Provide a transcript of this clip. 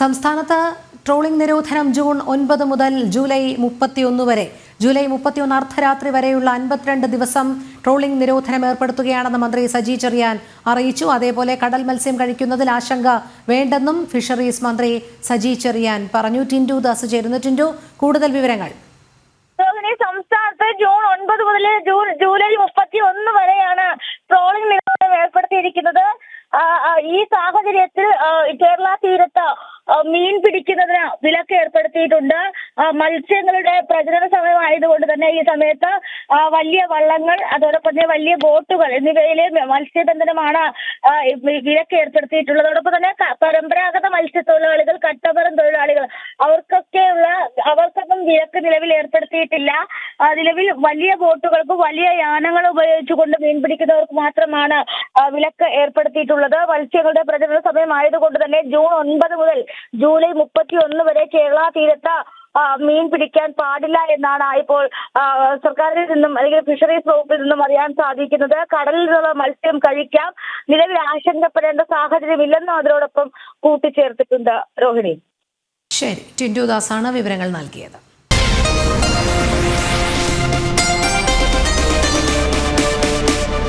സംസ്ഥാനത്ത് ട്രോളിംഗ് നിരോധനം ജൂൺ ഒൻപത് മുതൽ ജൂലൈ മുപ്പത്തിയൊന്ന് വരെ. ജൂലൈ മുപ്പത്തിയൊന്ന് അർദ്ധരാത്രി വരെയുള്ള അൻപത്തിരണ്ട് ദിവസം ട്രോളിംഗ് നിരോധനം ഏർപ്പെടുത്തുകയാണെന്ന് മന്ത്രി സജി ചെറിയാൻ അറിയിച്ചു. അതേപോലെ കടൽ മത്സ്യം കഴിക്കുന്നതിൽ ആശങ്ക വേണ്ടെന്നും ഫിഷറീസ് മന്ത്രി സജി ചെറിയാൻ പറഞ്ഞു. ടിൻഡു ദാസ് ചേരുന്നു. ടിൻഡു കൂടുതൽ വിവരങ്ങൾ. സംസ്ഥാനത്ത് ജൂൺ ഒൻപത് മുതൽ ജൂൺ ജൂലൈ മുപ്പത്തി ഒന്ന് വരെയാണ് ട്രോളിംഗ് നിരോധനം ഏർപ്പെടുത്തിയിരിക്കുന്നത്. ഈ സാഹചര്യത്തിൽ കേരള തീരത്ത് മീൻ പിടിക്കുന്നതിന് വിലക്ക് ഏർപ്പെടുത്തിയിട്ടുണ്ട് മത്സ്യങ്ങളുടെ പ്രജനന സമയമായതുകൊണ്ട് തന്നെ ഈ സമയത്ത് വലിയ വള്ളങ്ങൾ അതോടൊപ്പം തന്നെ വലിയ ബോട്ടുകൾ എന്നിവയിലെ മത്സ്യബന്ധനമാണ് വിലക്ക് ഏർപ്പെടുത്തിയിട്ടുള്ളത്. അതോടൊപ്പം തന്നെ പരമ്പരാഗത മത്സ്യത്തൊഴിലാളികൾ കട്ടപ്പുറം തൊഴിലാളികൾ അവർക്കൊക്കെയുള്ള അവർക്കൊന്നും വിലക്ക് നിലവിൽ ഏർപ്പെടുത്തിയിട്ടില്ല. നിലവിൽ വലിയ ബോട്ടുകൾക്ക് വലിയ യാനങ്ങൾ ഉപയോഗിച്ചുകൊണ്ട് മീൻ പിടിക്കുന്നവർക്ക് മാത്രമാണ് വിലക്ക് ഏർപ്പെടുത്തിയിട്ടുള്ളത്. മത്സ്യങ്ങളുടെ പ്രചരണ സമയമായതുകൊണ്ട് തന്നെ ജൂൺ ഒൻപത് മുതൽ ജൂലൈ മുപ്പത്തി ഒന്ന് വരെ കേരള തീരത്ത് മീൻ പിടിക്കാൻ പാടില്ല എന്നാണ് ഇപ്പോൾ സർക്കാരിൽ നിന്നും അല്ലെങ്കിൽ ഫിഷറീസ് വകുപ്പിൽ നിന്നും അറിയാൻ സാധിക്കുന്നത്. കടലിൽ നിന്നുള്ള മത്സ്യം കഴിക്കാം. നിലവിൽ ആശങ്കപ്പെടേണ്ട സാഹചര്യം ഇല്ലെന്നും അതിനോടൊപ്പം കൂട്ടിച്ചേർത്തിട്ടുണ്ട് രോഹിണി. ശരി ടിൻഡു ദാസാണ് വിവരങ്ങൾ നൽകിയത്.